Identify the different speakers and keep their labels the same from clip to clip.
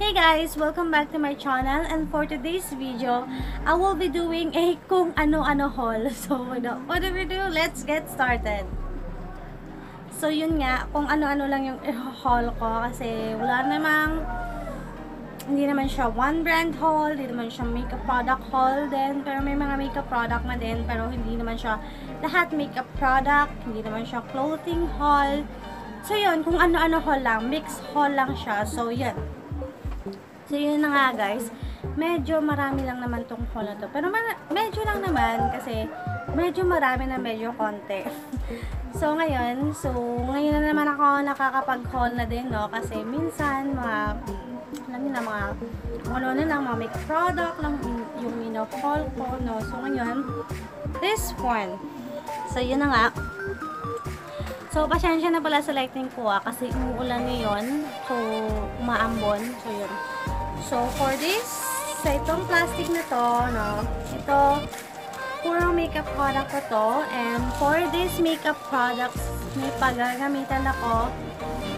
Speaker 1: Hey guys! Welcome back to my channel and for today's video, I will be doing a kung ano-ano haul. So, without further ado, let's get started. So, yun nga, kung ano-ano lang yung haul ko kasi wala namang hindi naman siya one brand haul, hindi naman siya makeup product haul din, pero may mga makeup product na din, pero hindi naman siya lahat makeup product, hindi naman siya clothing haul. So, yun, kung ano-ano haul lang, mix haul lang siya. So, yun. So, yun na nga guys. Medyo marami lang naman tong haul na to. Pero medyo lang naman kasi medyo marami na medyo konti. so, ngayon, so, ngayon na naman ako nakakapag-haul na din, no? Kasi minsan, mga, alam niyo na, mga, ano na lang, mga makeup product lang yung ino-haul ko, no? So, ngayon, this one. So, yun na nga. So, pasensya na pala sa lighting ko ah, kasi umuulan ngayon. So, umaambon. So, yun. So, for this, sa itong plastic na to, no, ito, puro makeup product ko to. And for this makeup products, may pagagamitan ako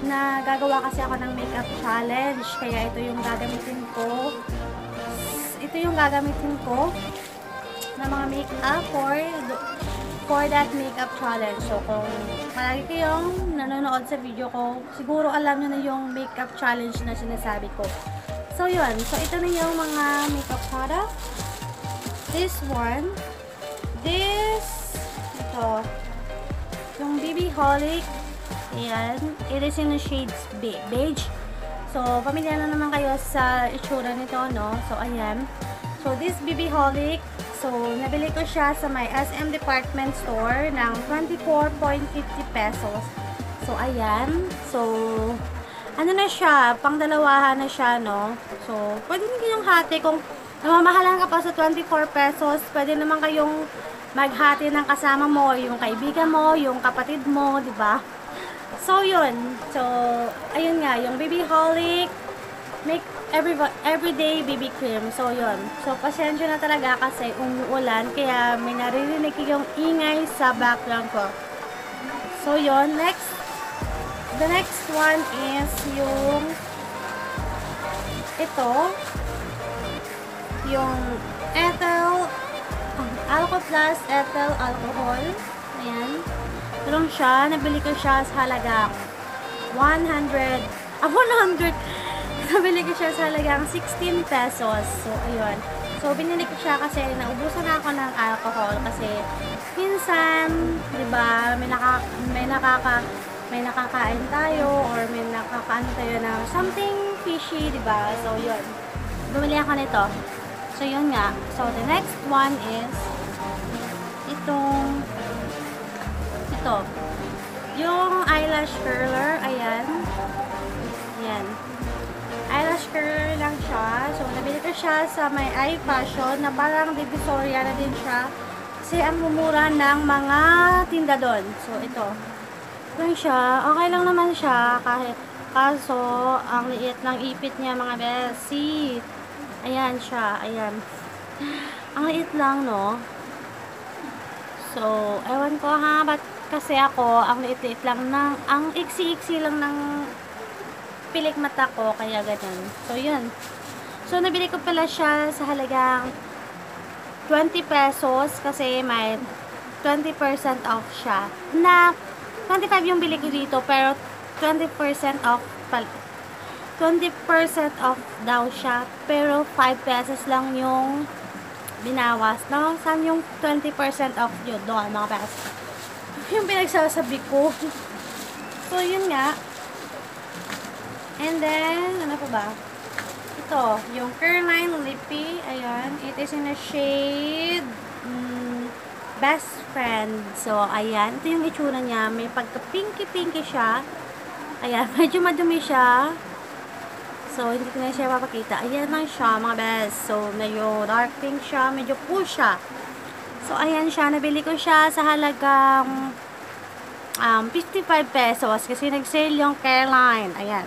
Speaker 1: na gagawa kasi ako ng makeup challenge. Kaya ito yung gagamitin ko. Ito yung gagamitin ko na mga makeup for for that makeup challenge. So, kung palagi kayong nanonood sa video ko, siguro alam nyo na yung makeup challenge na sinasabi ko. So, yun. So, ito na yung mga makeup product. This one. This. Ito. Yung BB Holic. Ayan. It is in the shades be- beige. So, pamilya na naman kayo sa itsura nito, no? So, ayan. So, this BB Holic. So, nabili ko siya sa my SM department store ng 24.50 pesos. So, ayan. So, ano na siya, pang dalawahan na siya, no? So, pwede nyo kayong hati kung namamahalan ka pa sa 24 pesos, pwede naman kayong maghati ng kasama mo, yung kaibigan mo, yung kapatid mo, di ba? So, yun. So, ayun nga, yung baby holic, make every everyday BB cream. So, yun. So, pasensya na talaga kasi umuulan, kaya may naririnig yung ingay sa background ko. So, yun. Next, the next one is yung ito, yung ethyl, um, alcohol plus ethyl alcohol. Ayan. Tulong siya. Nabili ko siya sa halagang 100, ah, 100, nabili ko siya sa halagang 16 pesos. So, ayun. So, binili ko siya kasi naubusan na ako ng alcohol kasi minsan, di ba, may, naka, may nakaka, may nakakain tayo or may nakakaano tayo na something fishy, di ba? So, yun. Bumili ako nito. So, yun nga. So, the next one is itong ito. Yung eyelash curler, ayan. Ayan. Eyelash curler lang siya. So, nabili ko siya sa may eye fashion na parang divisoria na din siya. Kasi ang mumura ng mga tinda doon. So, ito. Ito siya. Okay lang naman siya kahit kaso ang liit ng ipit niya mga besi. Ayan siya. Ayan. Ang liit lang, no? So, ewan ko ha, ba't kasi ako, ang liit-liit lang ng, ang iksi-iksi lang ng pilik mata ko, kaya ganun. So, yun. So, nabili ko pala siya sa halagang 20 pesos kasi may 20% off siya. Na 25 yung bili ko dito, pero 20% off pal 20% off daw siya, pero 5 pesos lang yung binawas, no? Saan yung 20% off yun? Doon, mga pesos. Yung pinagsasabi ko. So, yun nga. And then, ano pa ba? Ito, yung Caroline Lippy. Ayan. It is in a shade mm, Best Friend. So, ayan. Ito yung itsura niya. May pagka-pinky-pinky siya. Ayan. Medyo madumi siya. So, hindi ko na siya papakita. Ayan lang siya, mga best. So, medyo dark pink siya. Medyo cool siya. So, ayan siya. Nabili ko siya sa halagang um, 55 pesos. Kasi nag-sale yung Caroline. Ayan.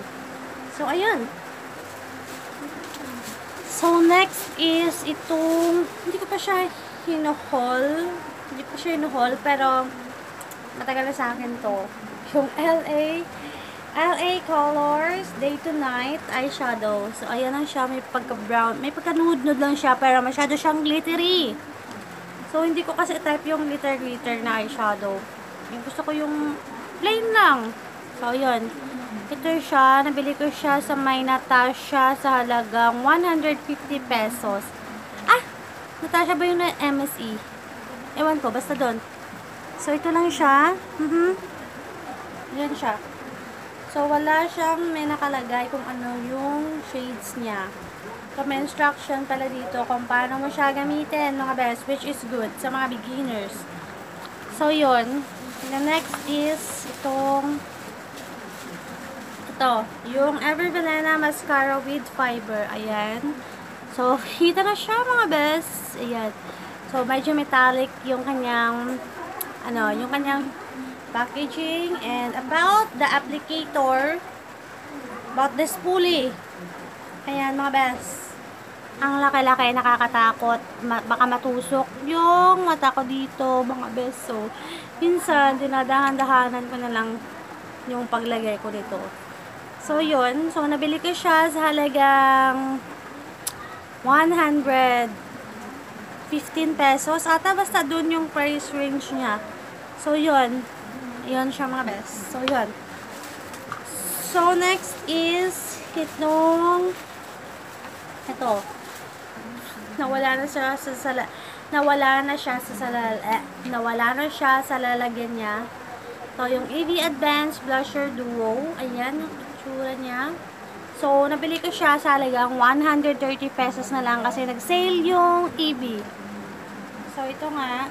Speaker 1: So, ayun. So, next is itong, hindi ko pa siya hinuhol. Hindi ko siya hinuhol, pero matagal na sa akin to. Yung LA LA Colors, Day to Night, eyeshadow. So, ayan lang siya. May pagka-brown. May pagka-nude-nude lang siya, pero masyado siyang glittery. So, hindi ko kasi type yung glitter-glitter na eyeshadow. Yung gusto ko yung plain lang. So, yun. Ito siya. Nabili ko siya sa may Natasha sa halagang 150 pesos. Ah! Natasha ba yung na MSE? Ewan ko, basta doon. So, ito lang siya. Mhm. Yan siya. So, wala siyang may nakalagay kung ano yung shades niya. So, may instruction pala dito kung paano mo siya gamitin, mga best, which is good sa mga beginners. So, yun. The next is itong ito, yung Evervelena Mascara with Fiber. Ayan. So, kita na siya, mga best. Ayan. So, medyo metallic yung kanyang ano, yung kanyang packaging and about the applicator about the spoolie. Ayan mga best ang laki-laki nakakatakot. Ma baka matusok yung mata ko dito mga best so minsan dinadahan-dahanan ko na lang yung paglagay ko dito. So yun. So nabili ko siya sa halagang 115 pesos ata basta dun yung price range niya so yun yun siya mga best. So, yun. So, next is itong ito. Nawala na siya sa sala nawala na siya sa sala eh, nawala na siya sa lalagyan niya. So, yung AV Advanced Blusher Duo. Ayan, yung itsura niya. So, nabili ko siya sa halagang 130 pesos na lang kasi nag-sale yung EV. So, ito nga.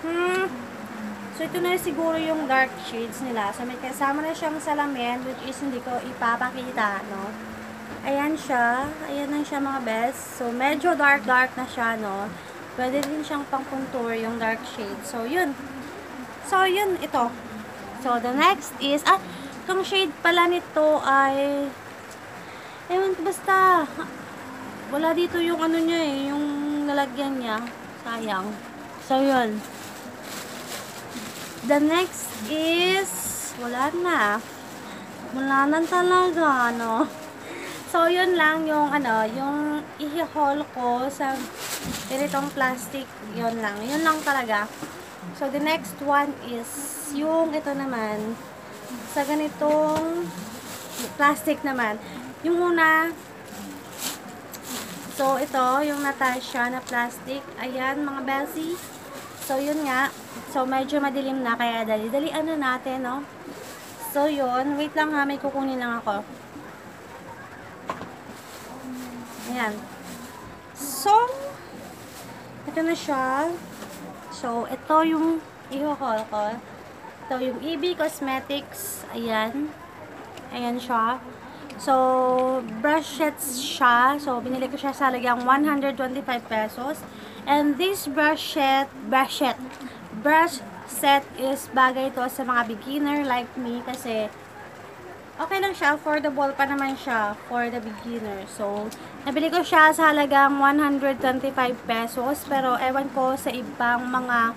Speaker 1: Hmm, So, ito na siguro yung dark shades nila. So, may kasama na siyang salamin, which is hindi ko ipapakita, no? Ayan siya. Ayan lang siya mga best. So, medyo dark-dark na siya, no? Pwede din siyang pang-contour yung dark shade. So, yun. So, yun, ito. So, the next is, ah, itong shade pala nito ay, ewan, basta, wala dito yung ano niya eh, yung nalagyan niya. Sayang. So, yun. The next is, wala na. Wala na talaga, ano. So, yun lang yung, ano, yung i-haul ko sa ganitong plastic, yun lang. Yun lang talaga. So, the next one is, yung ito naman, sa ganitong plastic naman. Yung una, so, ito, yung Natasha na plastic. Ayan, mga Bessie. So, yun nga. So, medyo madilim na, kaya dali-dalian na natin, no? So, yun. Wait lang ha, may kukunin lang ako. Ayan. So, ito na siya. So, ito yung i-haul ko. Ito yung EB Cosmetics. Ayan. Ayan siya. So, brush sets siya. So, binili ko siya sa lagang 125 pesos. And this brush set, brush set, brush set is bagay to sa mga beginner like me kasi okay lang siya, affordable pa naman siya for the beginner. So, nabili ko siya sa halagang 125 pesos pero ewan ko sa ibang mga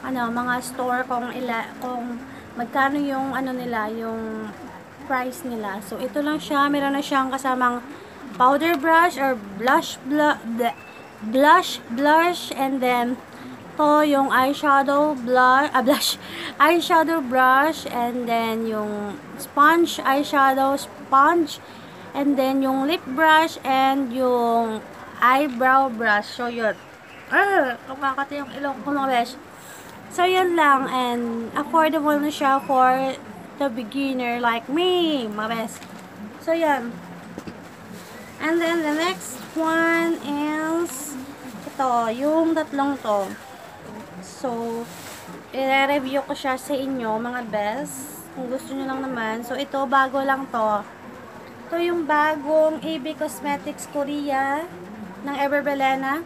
Speaker 1: ano, mga store kung ila kung magkano yung ano nila, yung price nila. So, ito lang siya, meron na siyang kasamang powder brush or blush blush blush blush and then to yung eyeshadow blush, ah, blush, eyeshadow brush, and then yung sponge, eyeshadow sponge, and then yung lip brush, and yung eyebrow brush. So, yun. Ah, kumakati yung ilong ko mga besh. So, yun lang, and affordable na siya for the beginner like me, mga besh. So, yun. And then, the next one is ito, yung tatlong to. So, i-review ko siya sa inyo, mga best. Kung gusto nyo lang naman. So, ito, bago lang to. Ito yung bagong AB Cosmetics Korea ng Everbelena.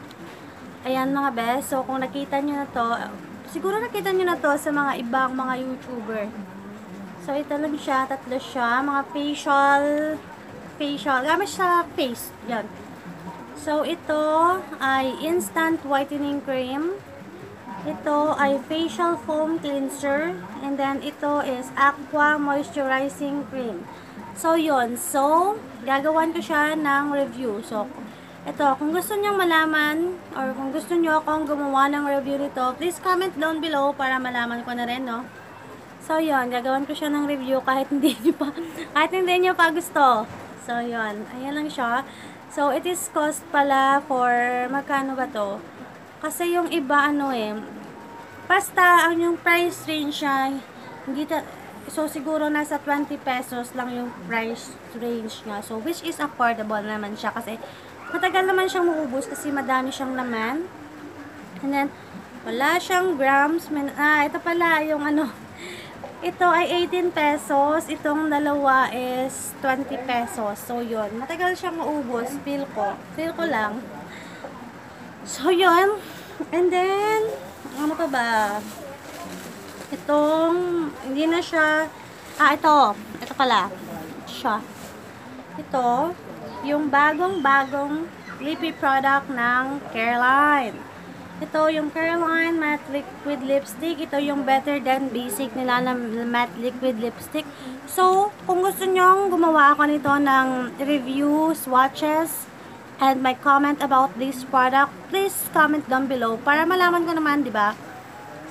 Speaker 1: Ayan, mga best. So, kung nakita nyo na to, siguro nakita nyo na to sa mga ibang mga YouTuber. So, ito lang siya. Tatlo siya. Mga facial, facial. Gamit sa face. Yan. So, ito ay instant whitening cream. Ito ay facial foam cleanser. And then, ito is aqua moisturizing cream. So, yun. So, gagawan ko siya ng review. So, ito, kung gusto nyo malaman or kung gusto nyo akong gumawa ng review nito, please comment down below para malaman ko na rin, no? So, yun. Gagawan ko siya ng review kahit hindi nyo pa, kahit hindi nyo pa gusto. So, yun. Ayan lang siya. So, it is cost pala for, magkano ba to? Kasi yung iba, ano eh, basta, ang yung price range siya, hindi ta, so siguro nasa 20 pesos lang yung price range niya. So, which is affordable naman siya kasi matagal naman siyang maubos kasi madami siyang laman. And then, wala siyang grams. Ah, ito pala yung ano, ito ay 18 pesos. Itong dalawa is 20 pesos. So, yun. Matagal siyang maubos. Feel ko. Feel ko lang. So, yun. And then, ano pa ba? Itong, hindi na siya, ah, ito. Ito pala. Siya. Ito, yung bagong-bagong lippy product ng Careline. Ito yung Careline Matte Liquid Lipstick. Ito yung better than basic nila na matte liquid lipstick. So, kung gusto nyong gumawa ako nito ng review, swatches, and my comment about this product, please comment down below para malaman ko naman, di ba?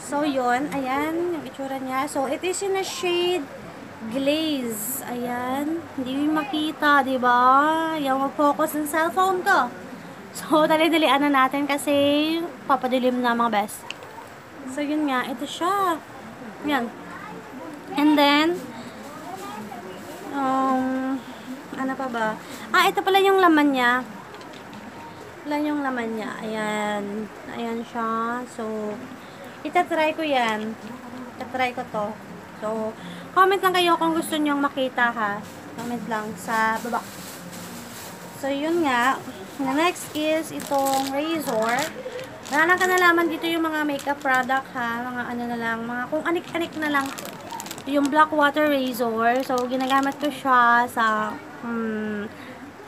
Speaker 1: So, yun. Ayan, yung itsura niya. So, it is in a shade glaze. Ayan. Hindi makita, di ba? Yung mag-focus ng cellphone ko. So, dali-dalian na natin kasi papadilim na mga best. So, yun nga. Ito siya. Yan. And then, um, ano pa ba? Ah, ito pala yung laman niya. Wala yung laman niya. Ayan. Ayan siya. So, itatry ko yan. Itatry ko to. So, comment lang kayo kung gusto nyong makita ha. Comment lang sa baba. So, yun nga. The next is itong razor. Wala ka nalaman dito yung mga makeup product ha. Mga ano na lang. Mga kung anik-anik na lang. Yung black water razor. So, ginagamit ko siya sa hmm,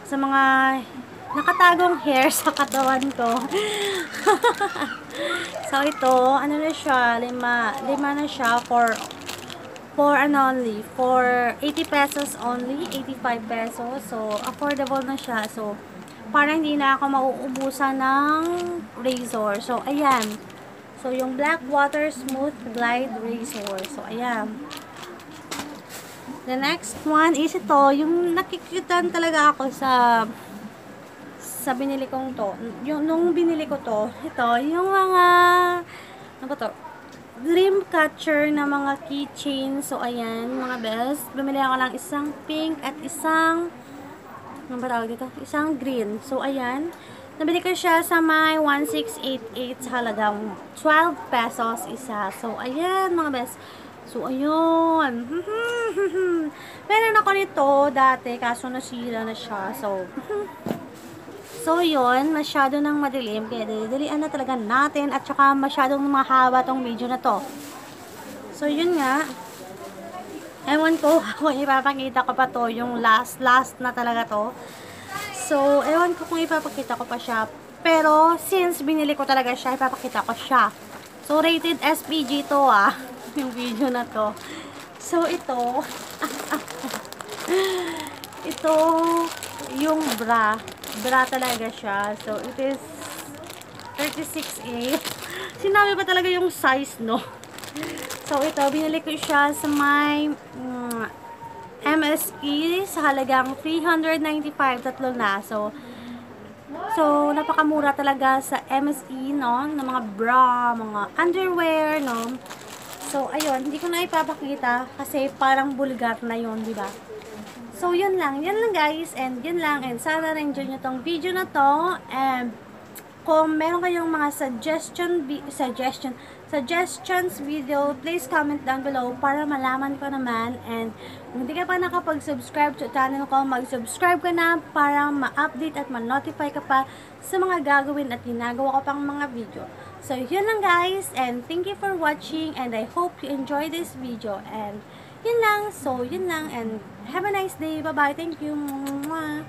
Speaker 1: sa mga nakatagong hair sa katawan ko. so, ito, ano na siya, lima, lima na siya for, for ano only, for 80 pesos only, 85 pesos. So, affordable na siya. So, parang hindi na ako mauubusan ng razor. So, ayan. So, yung Black Water Smooth Glide Razor. So, ayan. The next one is ito, yung nakikitan talaga ako sa sa binili kong to, yung nung binili ko to, ito, yung mga, ano ba to, dream catcher na mga keychain. So, ayan, mga best. Bumili ako lang isang pink at isang, ano ba tawag dito? Isang green. So, ayan. Nabili ko siya sa may 1688 sa halagang 12 pesos isa. So, ayan, mga best. So, ayun. Meron ako nito dati, kaso nasira na siya. So, So, yun, masyado nang madilim. Kaya dalian na talaga natin. At saka masyadong mahaba tong video na to. So, yun nga. Ewan ko kung ipapakita ko pa to. Yung last, last na talaga to. So, ewan ko kung ipapakita ko pa siya. Pero, since binili ko talaga siya, ipapakita ko siya. So, rated SPG to ah. Yung video na to. So, ito. ito, yung bra bra talaga siya. So, it is 36A. Sinabi pa talaga yung size, no? So, ito, binili ko siya sa may mm, MSE sa halagang 395, tatlo na. So, so, napakamura talaga sa MSE, no? Ng mga bra, mga underwear, no? So, ayun, hindi ko na ipapakita kasi parang bulgar na yon di ba? So, yun lang. Yan lang guys. And yun lang. And sana na-enjoy nyo tong video na to. And kung meron kayong mga suggestion, suggestion, suggestions video, please comment down below para malaman ko naman. And kung hindi ka pa nakapag-subscribe sa channel ko, mag-subscribe ka na para ma-update at ma-notify ka pa sa mga gagawin at ginagawa ko pang mga video. So, yun lang guys. And thank you for watching. And I hope you enjoy this video. And yun lang. So, yun lang. And have a nice day. Bye-bye. Thank you. Mwah.